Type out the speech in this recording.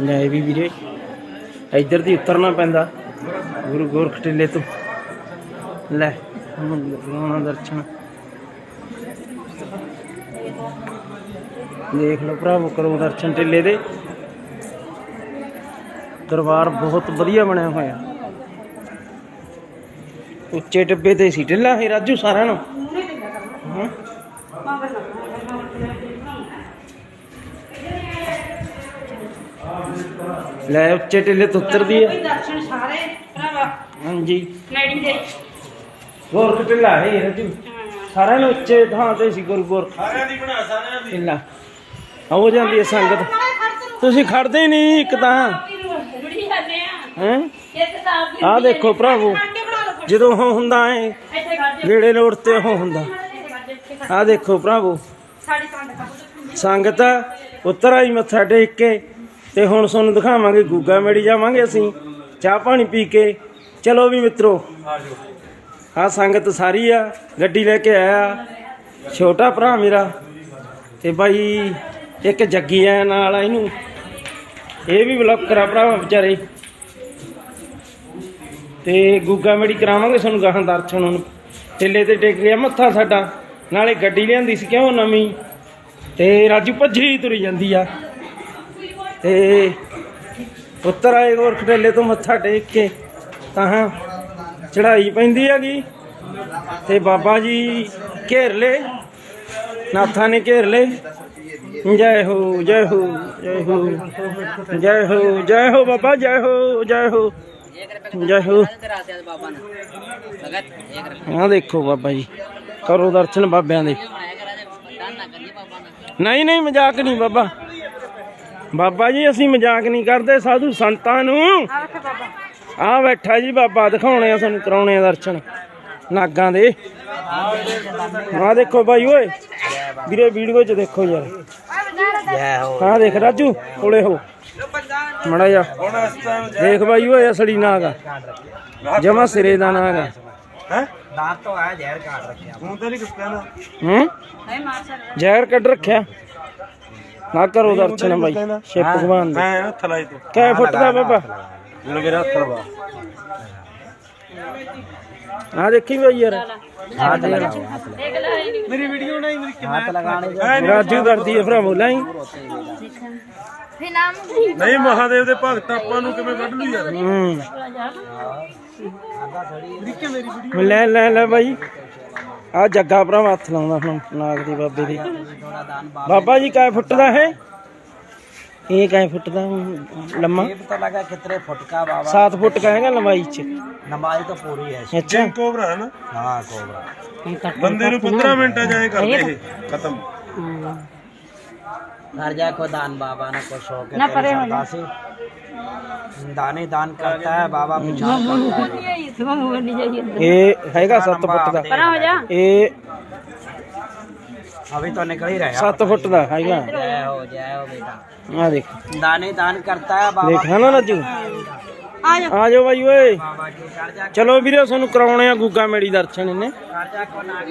ਲੈ ਵੀ ਵੀਰੇ, ਇੱਧਰ ਦੀ ਉਤਰਨਾ ਪੈਂਦਾ। ਗੁਰੂ ਗੋਰਖ ਟਿੱਲੇ ਤੋਂ। ਲੈ, ਹੁਣ ਦਰਸ਼ਨ। ਦੇਖ ਲਓ ਭਰਾਵੋ, ਕਰੋ ਦਰਸ਼ਨ ਟਿੱਲੇ ਦੇ। ਦਰਬਾਰ ਬਹੁਤ ਵਧੀਆ ਬਣਿਆ ਹੋਇਆ। ਉੱਚੇ ਟਿੱਬੇ ਤੇ ਸੀ ਢਿੱਲਾ ਹੈ ਰਾਜੂ ਸਾਰਿਆਂ ਨੂੰ। ਹਾਂ। ਲੈ ਉੱਚੇ ਟਿੱਲੇ ਤੋਂ ਉਤਰਦੀ ਹੈ ਦਰਸ਼ਨ ਸਾਰੇ ਭਰਾਵਾ। ਹਾਂਜੀ। ਨੈੜੀ ਦੇ। ਗੋਰਖ ਢਿੱਲਾ ਹੈ ਰਾਜੂ? ਸਾਰਿਆਂ ਨੂੰ ਉੱਚੇ ਥਾਂ ਤੇ ਸੀ ਗੁਰੂ ਗੋਰਖ। ਸਾਰਿਆਂ ਦੀ ਬਣਾ ਸਾਰਿਆਂ ਦੀ। ਢਿੱਲਾ ਹੋ ਜਾਂਦੀ ਹੈ ਸੰਗਤ। ਤੁਸੀਂ ਖੜਦੇ ਹੀ ਨਹੀਂ ਇੱਕ ਤਾਂ। ਜੁੜੀ ਜਾਂਦੇ ਆ ਹੈ? ਤਾਂ ਆਹ ਦੇਖੋ ਭਰਾਵੋ ਜਦੋਂ ਉਹ ਹੁੰਦਾ ਹੈ ਗੇੜੇ ਲੋੜ ਤੇ ਉਹ ਹੁੰਦਾ। ਆਹ ਦੇਖੋ ਭਰਾਵੋ ਸਾਡੀ ਸੰਗਤ ਉੱਤਰ ਆਈ ਮੱਥਾ ਟੇਕ ਕੇ ਤੇ ਹੁਣ ਤੁਹਾਨੂੰ ਦਿਖਾਵਾਂਗੇ ਗੂਗਾ ਮੇੜੀ ਜਾਵਾਂਗੇ ਅਸੀਂ, ਚਾਹ ਪਾਣੀ ਪੀ ਕੇ। ਚਲੋ ਵੀ ਮਿੱਤਰੋ ਆਜੋ ਆ ਸੰਗਤ ਸਾਰੀ ਆ, ਗੱਡੀ ਲੈ ਕੇ ਆਇਆ, ਛੋਟਾ ਭਰਾ ਮੇਰਾ, ਤੇ ਬਾਈ ਇੱਕ ਜੱਗੀ ਆ ਨਾਲ ਇਹਨੂੰ। ਇਹ ਵੀ ਬਲੌਕਰ ਆ ਭਰਾ ਵਿਚਾਰੇ। ਤੇ ਗੂਗਾ ਮੇੜੀ ਕਰਾਵਾਂਗੇ ਤੁਹਾਨੂੰ ਗਾਹਾਂ ਦਰਸ਼ਨ ਹੁਣ। ਟਿੱਲੇ ਤੇ ਟੇਕ ਗਿਆ ਮੱਥਾ ਸਾਡਾ, ਨਾਲੇ ਗੱਡੀ ਲਿਆਂਦੀ ਸੀ ਕਿਉਂ ਨਵੀਂ, ਤੇ ਰਾਜੂ ਭੱਜੀ ਤੁਰੀ ਜਾਂਦੀ ਆ। ਤੇ ਉੱਤਰ ਆਏ ਗੋਰਖ ਟਿੱਲੇ ਤੋਂ ਮੱਥਾ ਟੇਕ ਕੇ ਤਾਂ ਚੜਾਈ ਪੈਂਦੀ ਹੈਗੀ। ਤੇ ਬਾਬਾ ਜੀ ਘੇਰ ਲੈ ਨਾਥਾਂ ਨੇ ਘੇਰ ਲੈ ਜੈ ਹੋ ਜੈ ਹੋ ਜੈ ਹੋ ਜੈ ਹੋ ਜੈ ਹੋ ਬਾਬਾ ਜੈ ਹੋ ਜੈ ਹੋ ਜੈ ਹੋ। ਆ ਦੇਖੋ ਬਾਬਾ ਜੀ ਕਰੋ ਦਰਸ਼ਨ ਬਾਬਿਆਂ ਦੇ। ਨਹੀਂ ਨਹੀਂ ਮਜ਼ਾਕ ਨਹੀਂ ਬਾਬਾ। ਬਾਬਾ ਜੀ ਅਸੀਂ ਮਜ਼ਾਕ ਨਹੀਂ ਕਰਦੇ ਸਾਧੂ ਸੰਤਾਂ ਨੂੰ। ਆ ਬੈਠਾ ਜੀ ਬਾਬਾ ਦਿਖਾਉਣੇ ਆ ਸਾਨੂੰ ਕਰਾਉਣੇ ਆ ਦਰਸ਼ਨ ਨਾਗਾਂ ਦੇ। ਆ ਦੇਖੋ ਬਾਈ ਓਏ ਵੀਰੇ ਵੀਡੀਓ 'ਚ ਦੇਖੋ ਯਾਰ। ਹਾਂ ਦੇਖ ਰਾਜੂ ਕੋਲੇ ਹੋ। ਮੜਾ ਜਾ ਦੇਖ ਬਾਈ ਓਏ ਅਸਲੀ ਨਾਗ ਆ। ਜਮਾ ਸਿਰੇ ਦਾ ਨਾਗ ਆ। ਹੈ? ਦਾਤ ਤੋਂ ਆ ਜ਼ਹਿਰ ਕੱਢ ਰੱਖਿਆ। ਹੁਣ ਤਾਂ ਨਹੀਂ ਕੁਝ ਕਹਿਣਾ। ਜ਼ਹਿਰ ਕੱਢ ਰੱਖਿਆ। ਨਾ ਕਰੋ ਦਰਸ਼ਨ ਬਾਈ ਸ਼ਿਵ ਭਗਵਾਨ ਦੇ। ਹਾਂ ਹੱਥ ਲਾਈ ਤੂੰ। ਕੈ ਫੁੱਟ ਦਾ ਬਾਬਾ। ਮੈਨੂੰ ਮੇਰਾ ਹੱਥ ਲਵਾ। ਆ ਦੇਖੀ ਬਾਈ ਯਾਰ। ਹੱਥ ਲਗਾ ਮੇਰੀ ਵੀਡੀਓ ਬਣਾਈ ਮੇਰੀ ਹੱਥ ਲਗਾਣੇ ਰਾਜੂ ਕਰਦੀ ਹੈ ਭਰਾ ਬੋਲਾਂ ਹੀ ਨਹੀਂ ਮਹਾਦੇਵ ਦੇ ਭਗਤ ਆਪਾਂ ਨੂੰ ਕਿਵੇਂ ਵੱਢ ਲੂ ਯਾਰ? ਹੂੰ। ਲੈ ਲੈ ਲੈ ਬਾਈ। ਆ ਜੱਗਾ ਭਰਾਵਾ ਹੱਥ ਲਾਉਂਦਾ ਹੁਣ ਨਾਗ ਦੀ ਬਾਬੇ ਦੀ थोड़ा दान बाप ਬਾਬਾ ਜੀ ਕਾਇ ਫੁੱਟ ਦਾ ਹੈ ਇਹ ਕਾਇ ਫੁੱਟ ਦਾ ਲੰਮਾ ये तो लगा कितने फुट का बाबा 7 ਫੁੱਟ का ਹੈਗਾ ਲੰਬਾਈ ਚ नमाज तो पूरी है ਅੱਛਾ ਕੋਬਰਾ ਹੈ ਨਾ हाँ कोबरा ਬੰਦੇ ਨੂੰ 15 ਮਿੰਟਾਂ ਜਾਏ ਕਰਦੇ ਇਹ ਖਤਮ घर जा को दान बाबा ने को शौक है ना तेरी परे हो श्रद्धा से दाने दान करता है बाबा पीछा करता है ਸੁਭਾ ਹੋ ਨਹੀਂ ਜਾਈਏ ਇਹ ਹੈਗਾ 7 ਫੁੱਟ ਦਾ ਪਰਾਂ ਹੋ ਜਾ ਇਹ अभी तो निकल ही रहा 7 ਫੁੱਟ ਦਾ ਹੈਗਾ जय हो जय हो बेटा ਆ ਦੇਖ दाने दान करता है बाबा ਦੇਖਿਆ ਨਾ ਰਾਜੂ ਆ ਜਾ ਆ ਜਾਓ ਬਾਈ ਓਏ बाबा के घर जा ਚਲੋ ਵੀਰੇ ਤੁਹਾਨੂੰ ਕਰਾਉਣੇ ਆ ਗੁੱਗਾ ਮੇੜੀ ਦਰਸ਼ਨ ਇਹਨੇ घर जा को नाग